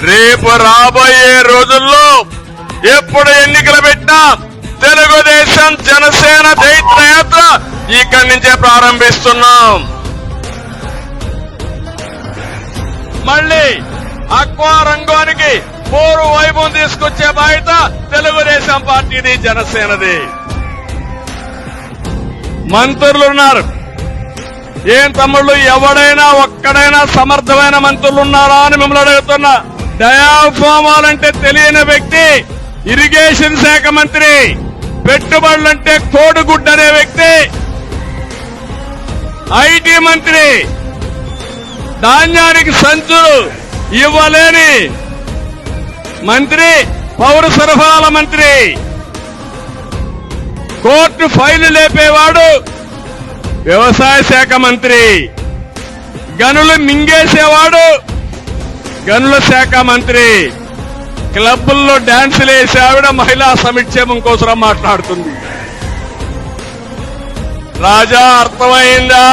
రేపు రాబోయే రోజుల్లో ఎప్పుడు ఎన్నికలు పెట్టినా తెలుగుదేశం జనసేన చైత్రయాత్ర ఇక్కడి నుంచే ప్రారంభిస్తున్నాం. మళ్ళీ అక్వా రంగానికి పోరు వైభవం తీసుకొచ్చే బాధ్యత తెలుగుదేశం పార్టీది జనసేనది. మంత్రులు ఉన్నారు. ఏం తమ్ముళ్ళు ఎవడైనా ఒక్కడైనా సమర్థమైన మంత్రులు ఉన్నారా అని మిమ్మల్ని అడుగుతున్నా. డయాఫామాలంటే తెలియని వ్యక్తి ఇరిగేషన్ శాఖ మంత్రి పెట్టుబడులంటే కోడిగుడ్డ అనే వ్యక్తి ఐటీ మంత్రి ధాన్యానికి సంచులు ఇవ్వలేని మంత్రి పౌర సరఫరాల మంత్రి. కోర్టు ఫైలు లేపేవాడు వ్యవసాయ శాఖ మంత్రి. గనులు మింగేసేవాడు గనుల శాఖ మంత్రి క్లబ్బుల్లో డాన్సులు వేసి ఆవిడ మహిళా సమిక్షేమం కోసం మాట్లాడుతుంది. రాజా అర్థమైందా?